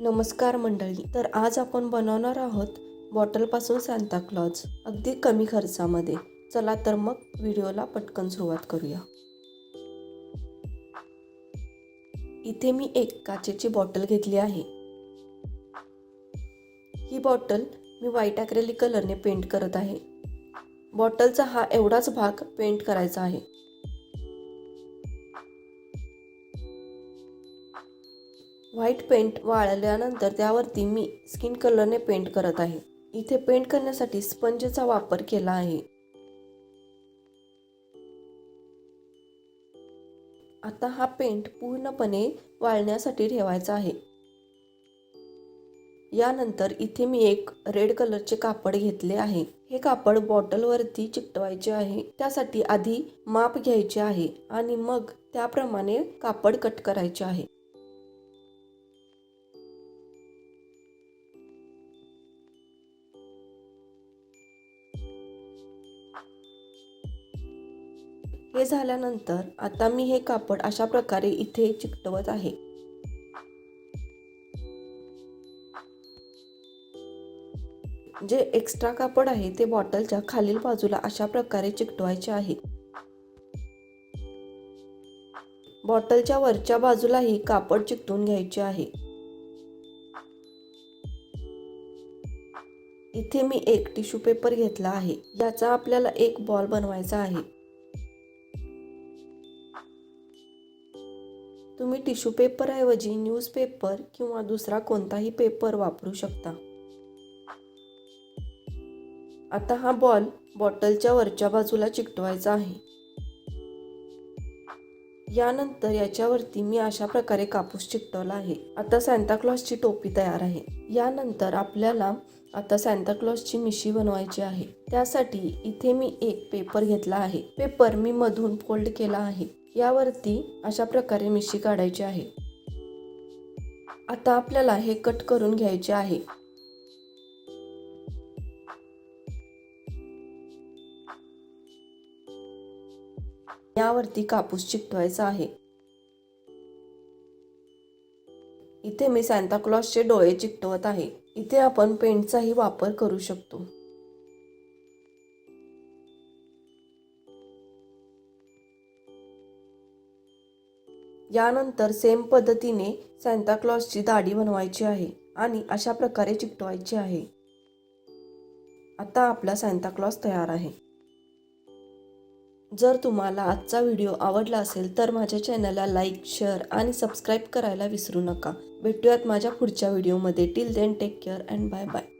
नमस्कार मंडळी. तर आज आपण बनवणार आहोत बॉटलपासून सांताक्लॉज अगदी कमी खर्चामध्ये. चला तर मग व्हिडिओला पटकन सुरुवात करूया. इथे मी एक काचेची बॉटल घेतली आहे. ही बॉटल मी व्हाईट ॲक्रेलिक कलरने पेंट करत आहे. बॉटलचा हा एवढाच भाग पेंट करायचा आहे. व्हाईट पेंट वाळल्यानंतर त्यावरती मी स्किन कलरने पेंट करत आहे. इथे पेंट करण्यासाठी स्पंजचा वापर केला आहे. आता हा पेंट पूर्णपणे वाळण्यासाठी ठेवायचा आहे. यानंतर इथे मी एक रेड कलरचे कापड घेतले आहे. हे कापड बॉटलवरती चिकटवायचे आहे. त्यासाठी आधी माप घ्यायचे आहे आणि मग त्याप्रमाणे कापड कट करायचे आहे. हे झाल्यानंतर आता मी हे कापड अशा प्रकारे इथे चिकटवत आहे. जे एक्स्ट्रा कापड आहे ते बॉटलच्या खालील बाजूला अशा प्रकारे चिकटवायचे आहे. बॉटलच्या वरच्या बाजूलाही कापड चिकटून घ्यायचे आहे. इथे मी एक टिश्यू पेपर घेतला आहे. याचा आपल्याला एक बॉल बनवायचा आहे. तुम्ही टिश्यू पेपरऐवजी न्यूजपेपर किंवा दुसरा कोणताही पेपर वापरू शकता. आता हा बॉल बॉटलच्या वरच्या बाजूला चिकटवायचा आहे. यानंतर याच्यावरती मी अशा प्रकारे कापूस चिकटवला आहे. आता सॅन्ताक्लॉसची टोपी तयार आहे. यानंतर आपल्याला आता सॅन्ताक्लॉसची मिशी बनवायची आहे. त्यासाठी इथे मी एक पेपर घेतला आहे. पेपर मी मधून फोल्ड केला आहे. यावरती अशा प्रकारे मिशी काढायची आहे. आता आपल्याला हे कट करून घ्यायचे आहे. यावरती कापूस चिकटवायचा आहे. इथे मी सांताक्लॉसचे डोळे चिकटवत आहे. इथे आपण पेंटचाही वापर करू शकतो. यानंतर सेम पद्धतीने सांताक्लॉसची दाढी बनवायची आहे आणि अशा प्रकारे चिकटवायची आहे. आता आपला सांताक्लॉस तयार आहे. जर तुम्हाला आजचा व्हिडिओ आवडला असेल तर माझ्या चॅनलला लाईक शेअर आणि सबस्क्राईब करायला विसरू नका. भेटूयात माझ्या पुढच्या व्हिडिओमध्ये. Till then take care and bye bye